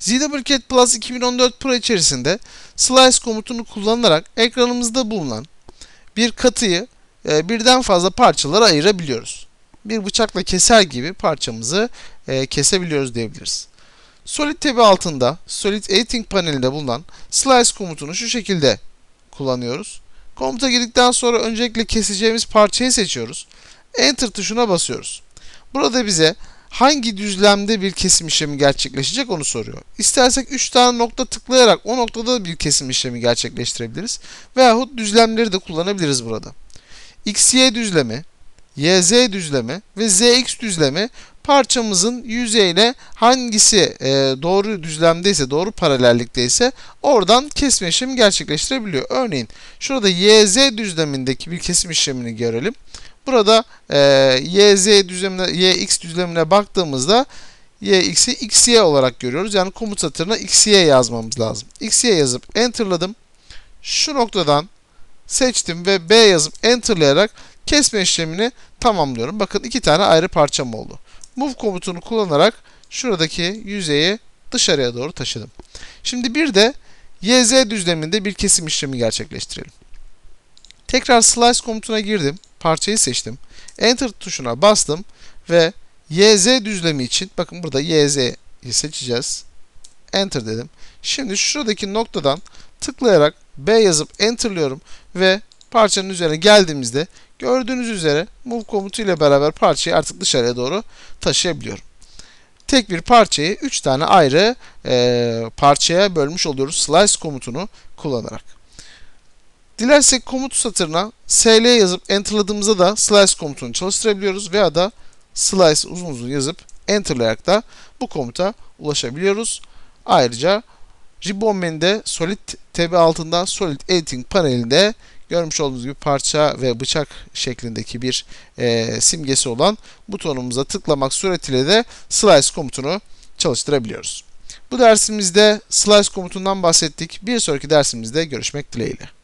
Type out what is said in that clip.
ZWCAT Plus 2014 Pro içerisinde Slice komutunu kullanarak ekranımızda bulunan bir katıyı e, birden fazla parçalara ayırabiliyoruz. Bir bıçakla keser gibi parçamızı e, kesebiliyoruz diyebiliriz. Solid tabi altında Solid Editing panelinde bulunan Slice komutunu şu şekilde kullanıyoruz. Komuta girdikten sonra öncelikle keseceğimiz parçayı seçiyoruz. Enter tuşuna basıyoruz. Burada bize hangi düzlemde bir kesim işlemi gerçekleşecek onu soruyor. İstersek 3 tane nokta tıklayarak o noktada bir kesim işlemi gerçekleştirebiliriz. Veyahut düzlemleri de kullanabiliriz burada. XY düzlemi, YZ düzlemi ve ZX düzlemi parçamızın yüzeyine hangisi e, doğru düzlemdeyse, doğru paralellikteyse oradan kesme işlemi gerçekleştirebiliyor. Örneğin şurada YZ düzlemindeki bir kesim işlemini görelim. Burada e, YZ düzlemine, YX düzlemine baktığımızda YX'i XY olarak görüyoruz. Yani komut satırına XY yazmamız lazım. XY yazıp enterladım. Şu noktadan seçtim ve B yazıp enterlayarak kesme işlemini tamamlıyorum. Bakın iki tane ayrı parçam oldu. Move komutunu kullanarak şuradaki yüzeyi dışarıya doğru taşıdım. Şimdi bir de YZ düzleminde bir kesim işlemi gerçekleştirelim. Tekrar slice komutuna girdim. Parçayı seçtim. Enter tuşuna bastım ve YZ düzlemi için bakın burada YZ'yi seçeceğiz. Enter dedim. Şimdi şuradaki noktadan tıklayarak B yazıp enterlıyorum ve parçanın üzerine geldiğimizde gördüğünüz üzere move komutu ile beraber parçayı artık dışarıya doğru taşıyabiliyorum. Tek bir parçayı 3 tane ayrı e, parçaya bölmüş oluyoruz slice komutunu kullanarak. Dilersek komut satırına sl yazıp enterladığımızda da slice komutunu çalıştırabiliyoruz veya da slice uzun uzun yazıp enterlayarak da bu komuta ulaşabiliyoruz. Ayrıca Ribbon menüde Solid tabi altında Solid Editing panelinde görmüş olduğunuz gibi parça ve bıçak şeklindeki bir e, simgesi olan butonumuza tıklamak suretiyle de slice komutunu çalıştırabiliyoruz. Bu dersimizde slice komutundan bahsettik. Bir sonraki dersimizde görüşmek dileğiyle.